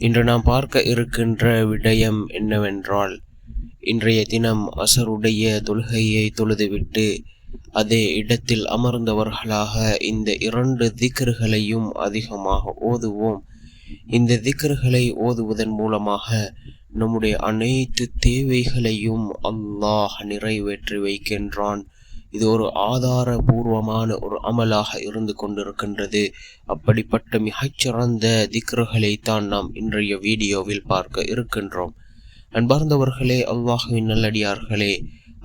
இன்று நாம் பார்க்க இருக்கின்ற விடயம் என்னவென்றால் இன்றைய தினம் அசருடைய தொழுகையை தொழுதுவிட்டு அதே இடத்தில் அமர்ந்தவர்களாக இந்த இரண்டு திக்கர்களையும் அதிகமாக ஓதுவோம். இந்த திக்கர்களை ஓதுவதன் மூலமாக நம்முடைய அனைத்து தேவைகளையும் அல்லாஹ் நிறைவேற்றி வைக்கின்றான். இது ஒரு ஆதாரபூர்வமான ஒரு அமலாக இருந்து கொண்டிருக்கின்றது. அப்படிப்பட்ட மிகச்சிறந்த திக்ருகளை தான் நாம் இன்றைய வீடியோவில் பார்க்க இருக்கின்றோம். அன்பார்ந்தவர்களே அல்லாஹுவின் நல்லடியார்களே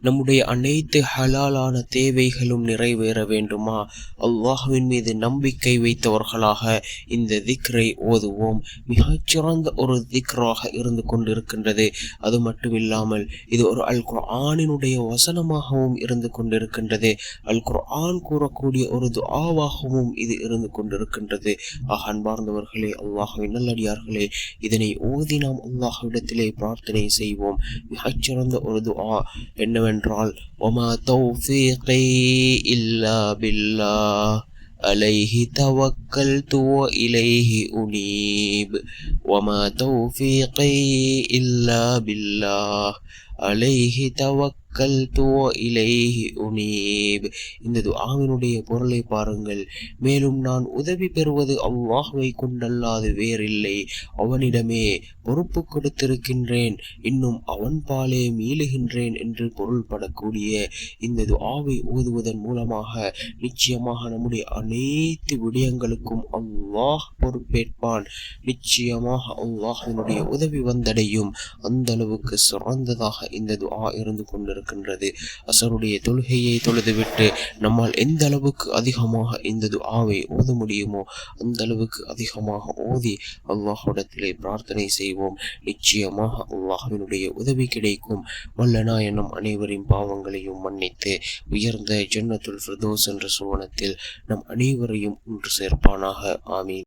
நம்முடைய அனைத்து ஹலாலான தேவைகளும் நிறைவேற வேண்டுமா? அல்லாஹுவின் மீது நம்பிக்கை வைத்தவர்களாக இந்த திக்ரை ஓதுவோம். மிகச்சிறந்த ஒரு திக்ராக இருந்து கொண்டிருக்கின்றது. அது மட்டுமில்லாமல் இது ஒரு அல் குர்ஆனினுடைய வசனமாகவும் இருந்து கொண்டிருக்கின்றது. அல் குர்ஆன் கூறக்கூடிய ஒரு துஆவாகவும் இது இருந்து கொண்டிருக்கின்றது. ஆக அன்பார்ந்தவர்களே அல்லாஹுவின் நல்லடியார்களே இதனை ஓதி நாம் அல்லாஹுவிடத்திலே பிரார்த்தனை செய்வோம். மிகச்சிறந்த ஒரு துஆ என்னவென்றால் وما توفيقي إلا بالله عليه توكلت وإليه أنيب وما توفيقي إلا அலைஹி தவக்கல் துவ இலைஹி உனீப். இந்த துஆவினுடைய பொருளை பாருங்கள். மேலும் நான் உதவி பெறுவது அல்லாஹுவை கொண்டல்லாது வேறில்லை. அவனிடமே பொறுப்பு கொடுத்திருக்கின்றேன். இன்னும் அவன் பாலே மீளுகின்றேன் என்று பொருள்படக்கூடிய இந்த துஆவை ஓதுவதன் மூலமாக நிச்சயமாக நம்முடைய அனைத்து விடயங்களுக்கும் அவ்வாஹ் பொறுப்பேற்பான். நிச்சயமாக அல்லாஹினுடைய உதவி வந்தடையும். அந்த அளவுக்கு சிறந்ததாக இந்த துஆ இருந்து கொண்டிருக்கின்றது. அசருடைய தொழுகையை தொழுதுவிட்டு நம்மால் எந்த அளவுக்கு அதிகமாக இந்த துஆவை ஓத முடியுமோ அந்த அளவுக்கு அதிகமாக ஓதி அல்லாஹ்விடத்திலே பிரார்த்தனை செய்வோம். நிச்சயமாக அல்லாஹினுடைய உதவி கிடைக்கும். வல்லனா எனும் அனைவரின் பாவங்களையும் மன்னித்து உயர்ந்த ஜன்னத்துல் பிரதோஸ் என்ற சோனத்தில் நம் அனைவரையும் ஒன்று சேர்ப்பானாக. ஆமீன்.